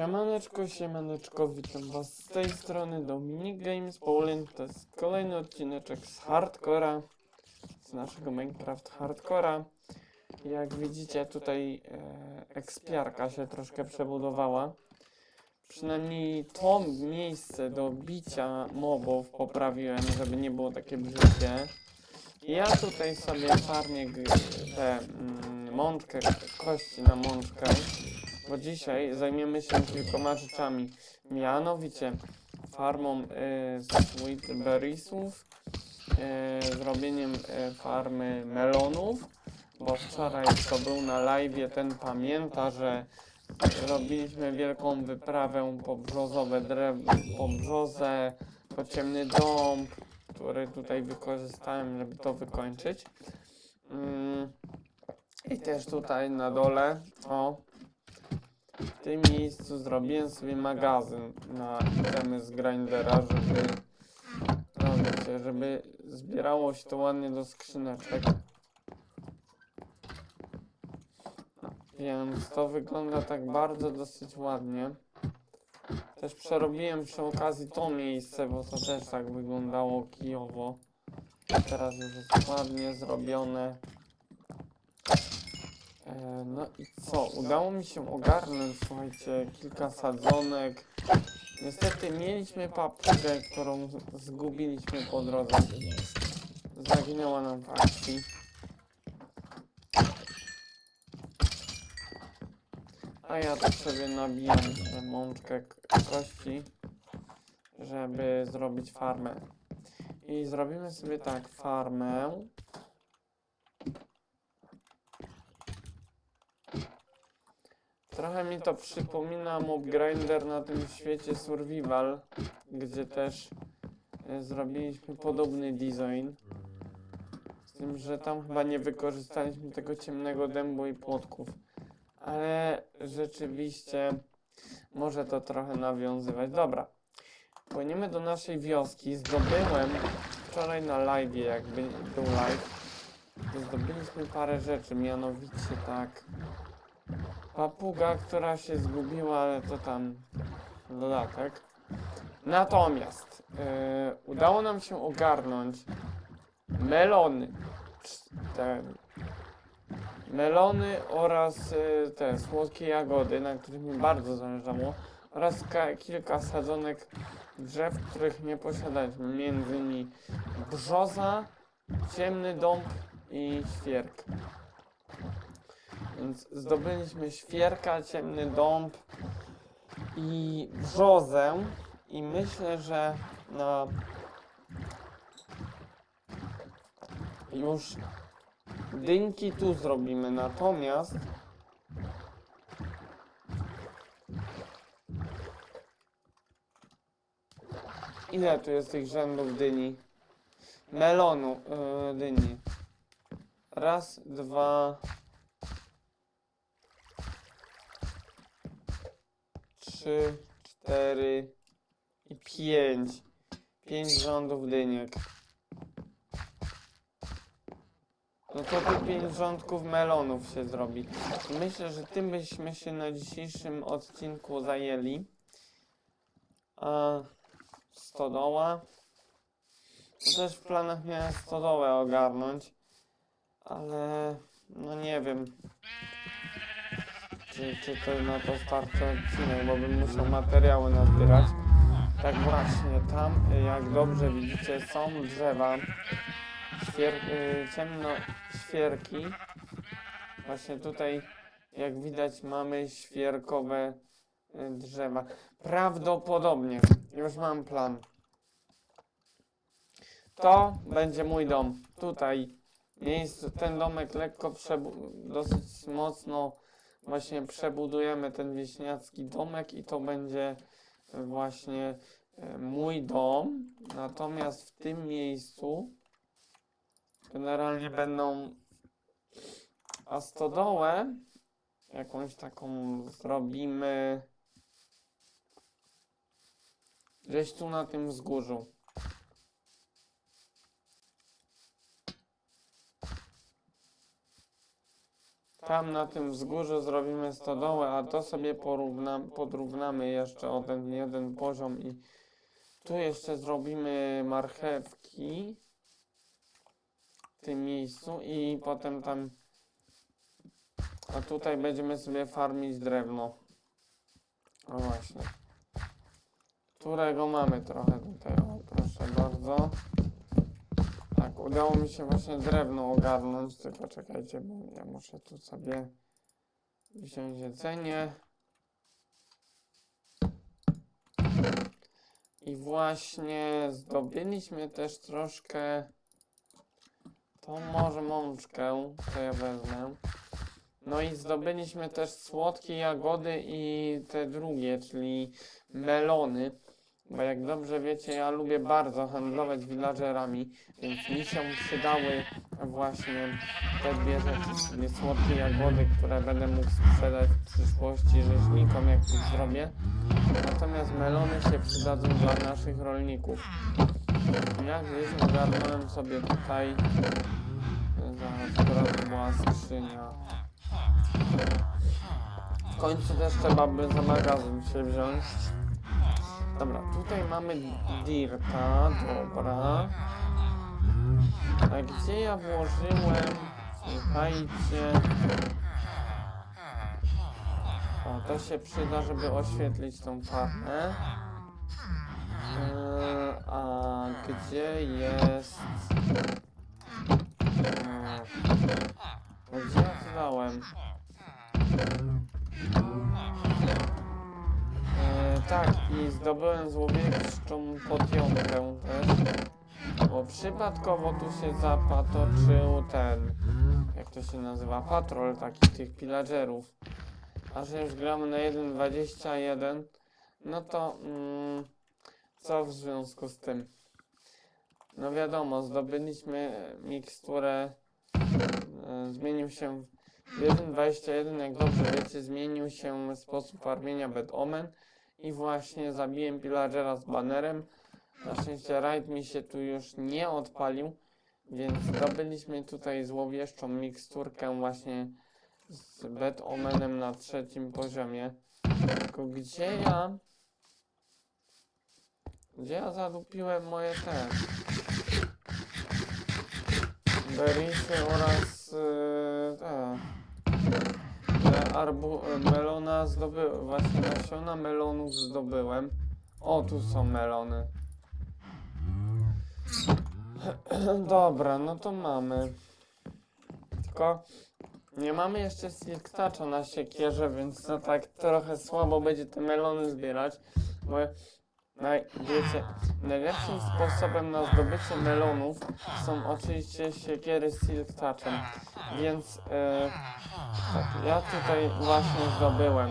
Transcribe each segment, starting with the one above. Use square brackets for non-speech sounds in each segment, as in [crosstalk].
Siemaneczko, siemaneczko, witam was z tej strony Dominik Games Poland. To jest kolejny odcineczek z Hardcora, z naszego Minecraft Hardcora. Jak widzicie tutaj e, ekspiarka się troszkę przebudowała. Przynajmniej to miejsce do bicia mobów poprawiłem, żeby nie było takie brzydkie. Ja tutaj sobie farmię tę mm, mączkę, kości na mączkę. Bo dzisiaj zajmiemy się kilkoma rzeczami. Mianowicie farmą y, sweet berriesów, y, zrobieniem y, farmy melonów, bo wczoraj kto był na live, ten pamięta, że robiliśmy wielką wyprawę po brzozowe drewno, po brzozę, po ciemny dąb, który tutaj wykorzystałem, żeby to wykończyć. Mm, I też tutaj na dole, o, tym miejscu zrobiłem sobie magazyn na itemy z grindera, żeby no wiecie, żeby zbierało się to ładnie do skrzyneczek. Więc to wygląda tak bardzo dosyć ładnie. Też przerobiłem przy okazji to miejsce, bo to też tak wyglądało kijowo. Teraz już jest ładnie zrobione. E, No i co? Udało mi się ogarnąć, słuchajcie, kilka sadzonek. Niestety mieliśmy papugę, którą zgubiliśmy po drodze. Zaginęła nam w akcji. A ja tu sobie nabijam mączkę kości, żeby zrobić farmę. I zrobimy sobie tak, farmę. Trochę mi to przypomina Mob Grinder na tym świecie Survival, gdzie też e, zrobiliśmy podobny design. Z tym, że tam chyba nie wykorzystaliśmy tego ciemnego dębu i płotków. Ale rzeczywiście może to trochę nawiązywać. Dobra. Płyniemy do naszej wioski. Zdobyłem wczoraj na live, jakby był live. Zdobyliśmy parę rzeczy, mianowicie tak. Papuga, która się zgubiła, ale to tam dodatek. Natomiast e, udało nam się ogarnąć melony. Te melony oraz e, te słodkie jagody, na których mi bardzo zależało. Oraz ka- kilka sadzonek drzew, których nie posiadaliśmy. Między innymi brzoza, ciemny dąb i świerk. Więc zdobyliśmy świerka, ciemny dąb i brzozę. I myślę, że na już dynki tu zrobimy. Natomiast ile tu jest tych rzędów dyni? Melonu yy, dyni. Raz, dwa, trzy, cztery i pięć. Pięć rządów dyniek. No to tu pięć rządków melonów się zrobi. Myślę, że tym byśmy się na dzisiejszym odcinku zajęli. A stodoła. To też w planach miałem stodołę ogarnąć. Ale no nie wiem. Czy, czy to na to starczy odcinek, bo bym musiał materiały nazbierać. Tak właśnie, tam jak dobrze widzicie są drzewa, świer y, ciemno świerki. Właśnie tutaj jak widać mamy świerkowe y, drzewa. Prawdopodobnie, już mam plan. To będzie mój dom. Tutaj miejsce, ten domek lekko dosyć mocno właśnie przebudujemy ten wieśniacki domek i to będzie właśnie e, mój dom. Natomiast w tym miejscu generalnie będą a stodołę jakąś taką zrobimy gdzieś tu na tym wzgórzu. Tam na tym wzgórzu zrobimy stodołę, a to sobie porówna, podrównamy jeszcze o ten jeden poziom i tu jeszcze zrobimy marchewki w tym miejscu i potem tam a tutaj będziemy sobie farmić drewno. O właśnie. Którego mamy trochę tutaj. O, proszę bardzo. Udało mi się właśnie drewno ogarnąć, tylko czekajcie, bo ja muszę tu sobie wziąć jedzenie. I właśnie zdobyliśmy też troszkę tą może mączkę, to ja wezmę. No i zdobyliśmy też słodkie jagody i te drugie, czyli melony. Bo jak dobrze wiecie, ja lubię bardzo handlować villagerami, więc mi się przydały właśnie te dwie rzeczy, czyli słodkie jagody, które będę mógł sprzedać w przyszłości rzeźnikom, jak ich zrobię. Natomiast melony się przydadzą dla naszych rolników. Ja gdzieś ogarnąłem sobie tutaj, zaraz, która to była skrzynia. W końcu też trzeba by za magazyn się wziąć. Dobra, tutaj mamy dirta, dobra. A gdzie ja włożyłem? Słuchajcie. O, to się przyda, żeby oświetlić tą farmę. Eee, a gdzie jest... Eee, gdzie ja? E, tak, i zdobyłem złowieszczą podjątkę też. Bo przypadkowo tu się zapatoczył ten, jak to się nazywa, patrol taki tych pillagerów. A że już gramy na 1.21, no to mm, co w związku z tym? No wiadomo, zdobyliśmy miksturę, e, zmienił się w 1.21, jak dobrze wiecie, zmienił się sposób farmienia Bad Omen i właśnie zabiłem pillagera z banerem. Na szczęście raid mi się tu już nie odpalił, więc zdobyliśmy tutaj złowieszczą miksturkę właśnie z Bad Omenem na trzecim poziomie. Tylko gdzie ja... Gdzie ja zadupiłem moje te... Berisy oraz... Yy, te... Arbu... melona zdobyłem, właśnie nasiona melonów zdobyłem. O, tu są melony. [clears throat] Dobra, no to mamy. Tylko nie mamy jeszcze silktacza na siekierze, więc to tak trochę słabo będzie te melony zbierać, bo naj, wiecie, najlepszym sposobem na zdobycie melonów są oczywiście siekiery z silktachem, więc e, tak, ja tutaj właśnie zdobyłem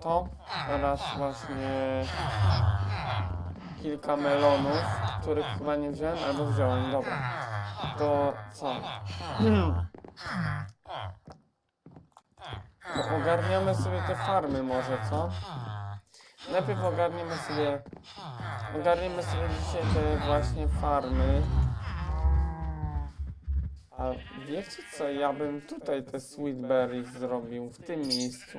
to oraz właśnie kilka melonów, których chyba nie wziąłem, albo wziąłem, dobra. To co? [clears throat] To ogarniamy sobie te farmy może, co? Najpierw ogarniemy sobie... Ogarniemy sobie dzisiaj te właśnie farmy. A wiecie co, ja bym tutaj te sweet berries zrobił, w tym miejscu.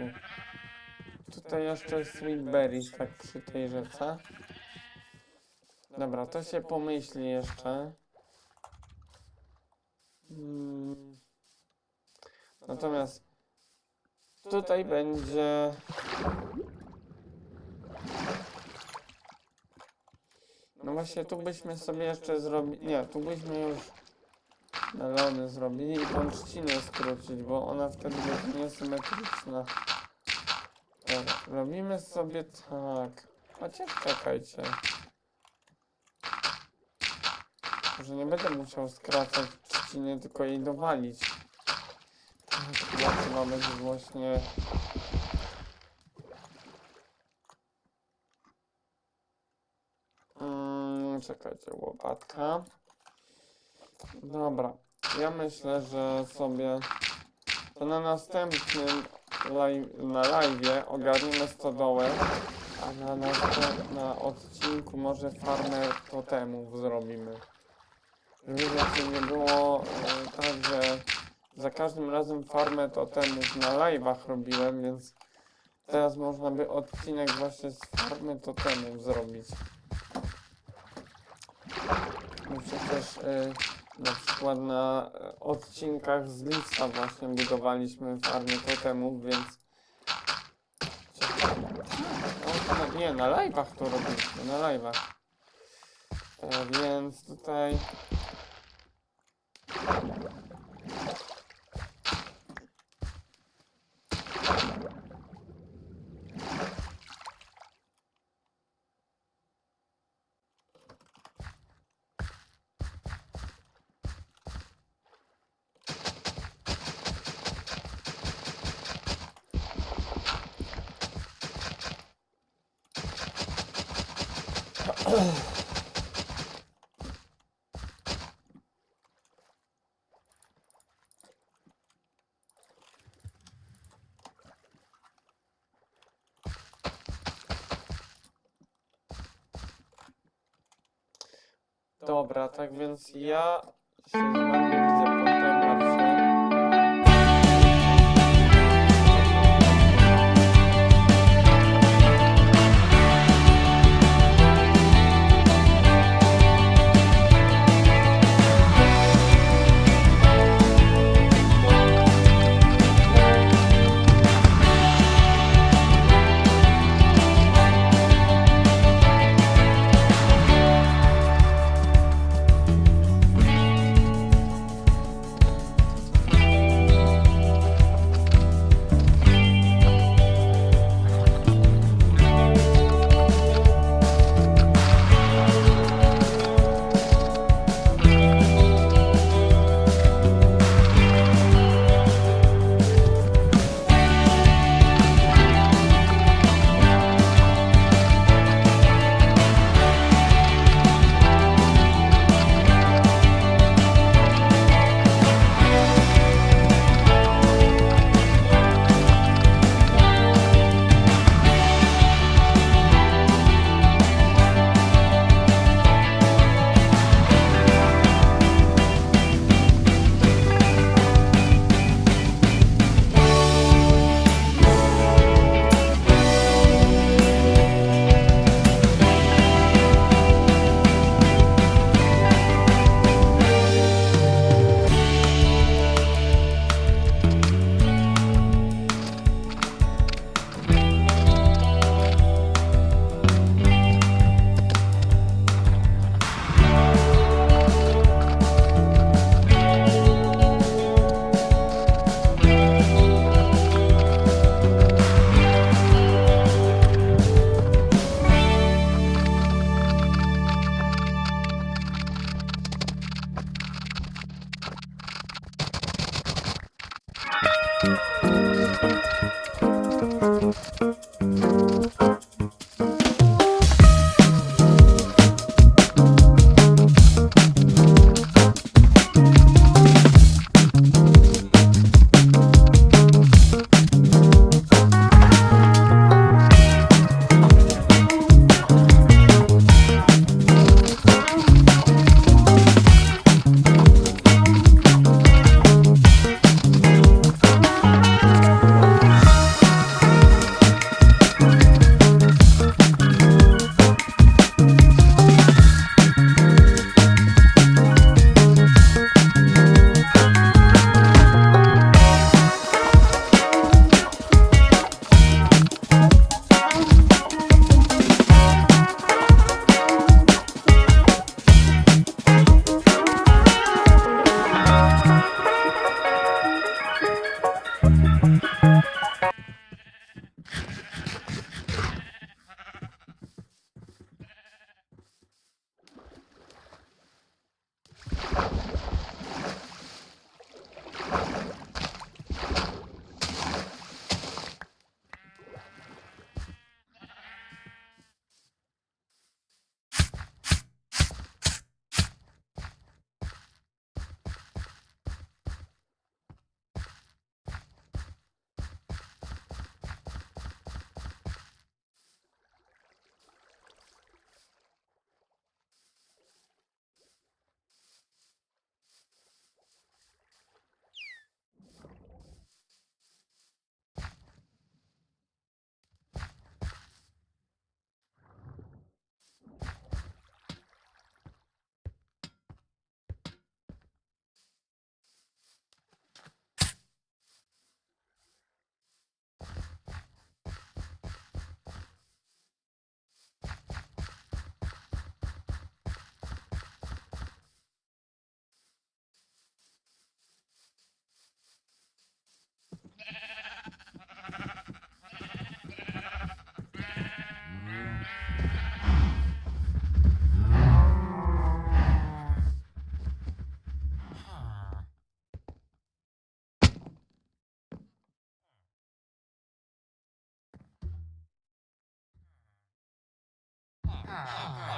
Tutaj jeszcze sweet berries, tak przy tej rzece. Dobra, to się pomyśli jeszcze. Mm. Natomiast tutaj będzie... No właśnie, tu byśmy sobie jeszcze zrobili... Nie, tu byśmy już melony zrobili i tą trzcinę skrócić, bo ona wtedy będzie niesymetryczna. Dobra, robimy sobie tak. Chociaż czekajcie. Może nie będę musiał skracać trzciny, tylko jej dowalić. Tak, będzie właśnie... Mm, czekajcie, łopatka. Dobra, ja myślę, że sobie to na następnym live, na live'ie ogarniemy stodołę, a na, na odcinku może farmę totemów zrobimy. Żeby wiecie, nie było e, tak, że za każdym razem farmę totemów na live'ach robiłem, więc teraz można by odcinek właśnie z farmy totemów zrobić. Przecież y, na przykład na y, odcinkach z lista właśnie budowaliśmy farmy totemów, więc nie, na live'ach to robiliśmy, na live'ach. E, więc tutaj Dobra, tak więc ja się Ah.